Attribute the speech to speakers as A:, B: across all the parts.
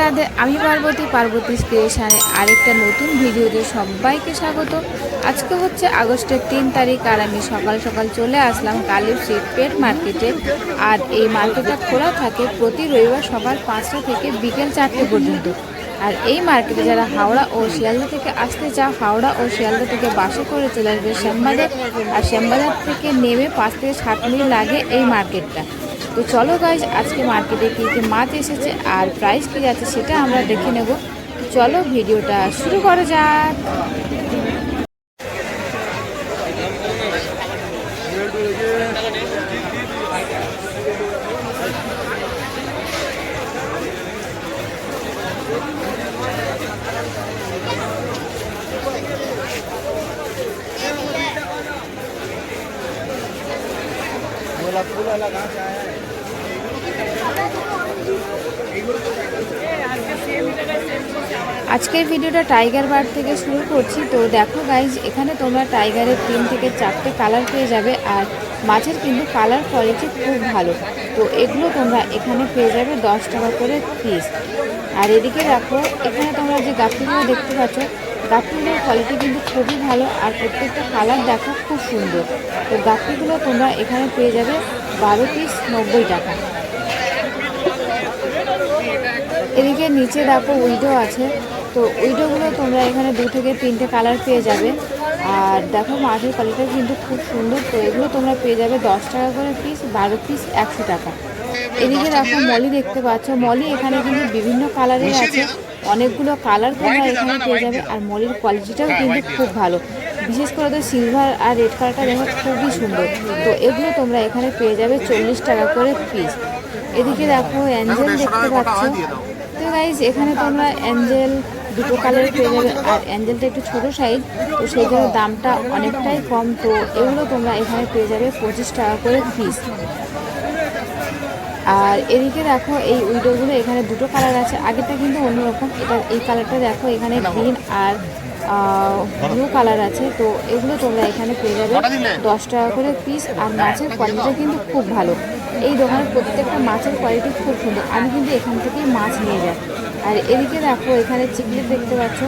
A: রাধে আমি পার্বতী পার্বতী ক্রিয়েশনে আরেকটা নতুন ভিডিওতে সবাইকে স্বাগত। আজকে হচ্ছে আগস্টের তিন তারিখ আর আমি সকাল সকাল চলে আসলাম কালীর স্ট্রিট পেট মার্কেটে। আর এই মার্কেটটা খোলা থাকে প্রতি রবিবার সকাল পাঁচটা থেকে বিকেল চারটে পর্যন্ত। আর এই মার্কেটে যারা হাওড়া ও শিয়ালদা থেকে আসতে চাও, হাওড়া ও শিয়ালদা থেকে বাসে করে চলে আসবে শ্যামবাজার। আর শ্যামবাজার থেকে নেমে পাঁচ থেকে সাত মিনিট লাগে এই মার্কেটটা। তো চলো গাইজ আজকে মার্কেটে কী কী মাছ এসেছে আর প্রাইস কী যাচ্ছে সেটা আমরা দেখে নেব তো চলো ভিডিওটা শুরু করা যাক
B: बोला फूल वाला कहाँ से आया है
A: আজকের ভিডিওটা টাইগার বার থেকে শুরু করছি। তো দেখো গাইজ এখানে তোমরা টাইগারের তিন থেকে চারটে কালার পেয়ে যাবে আর মাছের কিন্তু কালার কোয়ালিটি খুব ভালো। তো এগুলো তোমরা এখানে পেয়ে যাবে দশ টাকা করে পিস আর এদিকে দেখো, এখানে তোমরা যে গাপ্পিগুলো দেখতে পাচ্ছ গাপ্পিগুলোর কোয়ালিটি কিন্তু খুবই ভালো আর প্রত্যেকটা কালার দেখো খুব সুন্দর। তো গাপ্পিগুলো তোমরা এখানে পেয়ে যাবে বারো পিস নব্বই টাকা। এদিকে নিচে দেখো উইডো আছে। তো উইডোগুলো তোমরা এখানে দু থেকে তিনটে কালার পেয়ে যাবে। আর দেখো মাছের কোয়ালিটি কিন্তু খুব সুন্দর। তো এগুলো তোমরা পেয়ে যাবে দশ টাকা করে পিস বারো পিস একশো টাকা। এদিকে দেখো মলি দেখতে পাচ্ছ। মলি এখানে কিন্তু বিভিন্ন কালারের আছে। অনেকগুলো কালার তোমরা এখানে পেয়ে যাবে। আর মলির কোয়ালিটিটাও কিন্তু খুব ভালো। বিশেষ করে তো সিলভার আর রেড কালারটা দেখো খুবই সুন্দর। তো এগুলো তোমরা এখানে পেয়ে যাবে চল্লিশ টাকা করে পিস এদিকে দেখো অ্যাঞ্জেল দেখতে পাচ্ছ। তো গাইজ এখানে তোমরা অ্যাঞ্জেল দুটো কালার পেয়ে যাবে। আর অ্যাঞ্জেলটা একটু ছোটো সাইজ তো সেই জন্য দামটা অনেকটাই কম। তো এগুলো তোমরা এখানে পেয়ে যাবে পঁচিশ টাকা করে পিস আর এদিকে দেখো এই উইডোগুলো এখানে দুটো কালার আছে। আগেরটা কিন্তু অন্যরকম। এটা এই কালারটা দেখো এখানে গ্রিন আর ব্লু কালার আছে তো এগুলো তোমরা এখানে পেয়ে যাবে দশ টাকা করে পিস আর মাছের কোয়ালিটিটা কিন্তু খুব ভালো। এই দোকানের প্রত্যেকটা মাছের কোয়ালিটি খুব সুন্দর। আমি কিন্তু এখান থেকেই মাছ নিয়ে যাই। আর এদিকে দেখো এখানে চিকলেট দেখতে পাচ্ছ।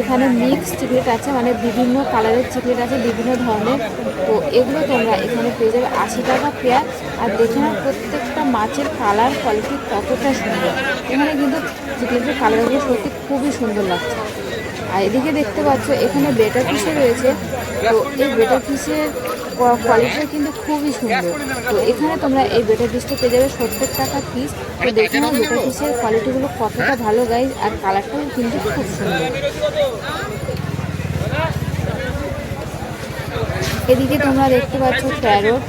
A: এখানে মিক্স চিকলেট আছে মানে বিভিন্ন কালারের চিকলেট আছে বিভিন্ন ধরনের। তো এগুলো তোমরা এখানে পেয়ে যাবে আশি টাকা পেয়ার আর দেখে নাও প্রত্যেকটা মাছের কালার কোয়ালিটি কতটা সুন্দর। এখানে কিন্তু চিকলেটের কালারগুলো সত্যি খুবই সুন্দর লাগছে। আর এদিকে দেখতে পাচ্ছ, এখানে বেটার পিসে রয়েছে। তো এই বেটার পিসের কোয়ালিটিটা কিন্তু খুবই সুন্দর। তো এখানে তোমরা এই বেটার পিসটা পেয়ে যাবে সত্তর টাকা পিস তো দেখে নাও বেটার পিসের কোয়ালিটিগুলো কতটা ভালো গাইজ আর কালারটাও কিন্তু খুব সুন্দর। এদিকে তোমরা দেখতে পাচ্ছ প্যারট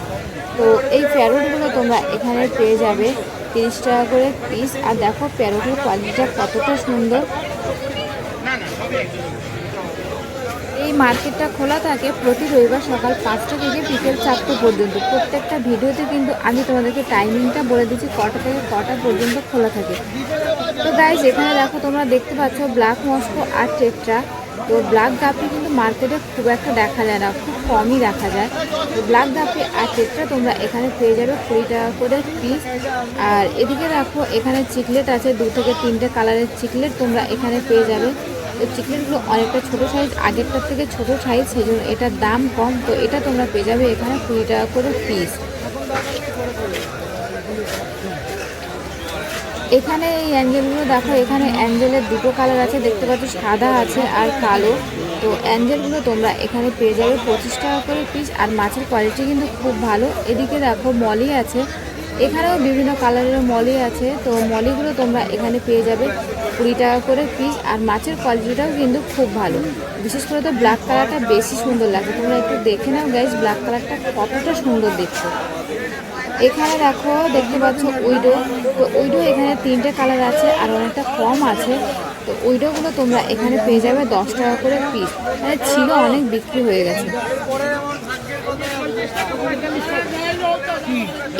A: তো এই প্যারটগুলো তোমরা এখানে পেয়ে যাবে তিরিশ টাকা করে পিস আর দেখো প্যারটের কোয়ালিটিটা কতটা সুন্দর। এই মার্কেটটা খোলা থাকে প্রতি রবিবার সকাল পাঁচটা থেকে বিকেল চারটে পর্যন্ত। প্রত্যেকটা ভিডিওতে কিন্তু আমি তোমাদেরকে টাইমিংটা বলে দিচ্ছি, কটা থেকে কটা পর্যন্ত খোলা থাকে। তো গাইজ এখানে দেখো তোমরা দেখতে পাচ্ছ ব্ল্যাক মস্কো আর টেট্রা তো ব্ল্যাক গাপি কিন্তু মার্কেটে খুব একটা দেখা যায় না, খুব কমই দেখা যায়। তো ব্ল্যাক গাপি আর টেট্রা তোমরা এখানে পেয়ে যাবে কুড়ি টাকা করে পিস আর এদিকে দেখো এখানে চিকলেট আছে, দু থেকে তিনটে কালারের চিকলেট তোমরা এখানে পেয়ে যাবে। তো চিকলেটগুলো অনেকটা ছোটো সাইজ আগেরটার থেকে ছোটো সাইজ সেই জন্য এটার দাম কম। তো এটা তোমরা পেয়ে যাবে এখানে কুড়ি টাকা করে পিস এখানে এই অ্যাঞ্জেলগুলো দেখো, এখানে অ্যাঞ্জেলের দুটো কালার আছে, দেখতে পাচ্ছ সাদা আছে আর কালো। তো অ্যাঞ্জেলগুলো তোমরা এখানে পেয়ে যাবে পঁচিশ টাকা করে পিস আর মাছের কোয়ালিটি কিন্তু খুব ভালো। এদিকে দেখো মলি আছে, এখানেও বিভিন্ন কালারের মলি আছে। তো মলিগুলো তোমরা এখানে পেয়ে যাবে। কুড়ি টাকা করে পিস আর মাছের কোয়ালিটিটাও কিন্তু খুব ভালো। বিশেষ করে তো ব্ল্যাক কালারটা বেশি সুন্দর লাগে তোমরা একটু দেখে নাও গাইজ ব্ল্যাক কালারটা কতটা সুন্দর দেখছ এখানে দেখো, দেখতে পাচ্ছ উইডো। তো উইডো এখানে তিনটে কালার আছে আর অনেকটা কম আছে। তো উইডোগুলো তোমরা এখানে পেয়ে যাবে দশ টাকা করে পিস মানে ছিল অনেক বিক্রি হয়ে গেছে।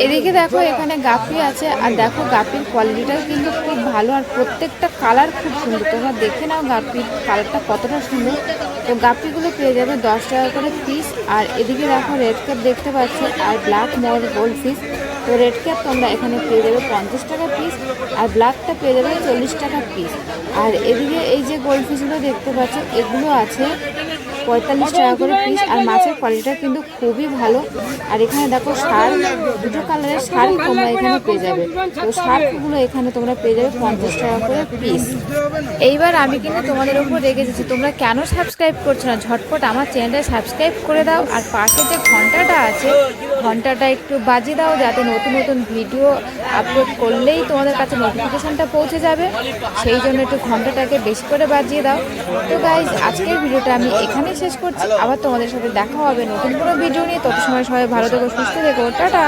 A: এদিকে দেখো, এখানে গাপি আছে, আর দেখো গাপির কোয়ালিটিটাও কিন্তু খুব ভালো, আর প্রত্যেকটা কালার খুব সুন্দর। তোমরা দেখে নাও গাপির কালারটা কতটা সুন্দর। তো গাপিগুলো পেয়ে যাবে দশ টাকা করে পিস আর এদিকে দেখো রেড কাপ দেখতে পাচ্ছ, আর ব্ল্যাক মর গোল্ড ফিস তো রেড ক্যাপ তোমরা এখানে পেয়ে যাবে পঞ্চাশ টাকা পিস আর ব্ল্যাকটা পেয়ে যাবে চল্লিশ টাকা পিস আর এদিকে এই যে গোল্ড ফিশগুলো দেখতে পাচ্ছ, এগুলো আছে পঁয়তাল্লিশ টাকা করে পিস আর মাছের কোয়ালিটিটা কিন্তু খুবই ভালো। আর এখানে দেখো শার্ক দুটো কালারের শার্ক তোমরা এখানে পেয়ে যাবে। তো শার্কগুলো এখানে তোমরা পেয়ে যাবে পঞ্চাশ টাকা করে পিস এইবার আমি কিন্তু তোমাদের উপর রেগে যাচ্ছি তোমরা কেন সাবস্ক্রাইব করছ না? ঝটপট আমার চ্যানেলটা সাবস্ক্রাইব করে দাও। আর পাশে যে ঘন্টাটা আছে, ঘন্টাটা একটু বাজিয়ে দাও যাতে নতুন নতুন ভিডিও আপলোড করলেই তোমাদের কাছে নোটিফিকেশানটা পৌঁছে যাবে। সেই জন্য একটু ঘন্টাটাকে বেশি করে বাজিয়ে দাও। তো গাইজ আজকের ভিডিওটা আমি এখানেই শেষ করছি। আবার তোমাদের সাথে দেখা হবে নতুন কোনো ভিডিও নিয়ে। তত সময় সবাই ভালো থেকো, সুস্থ থেকো। টাটা!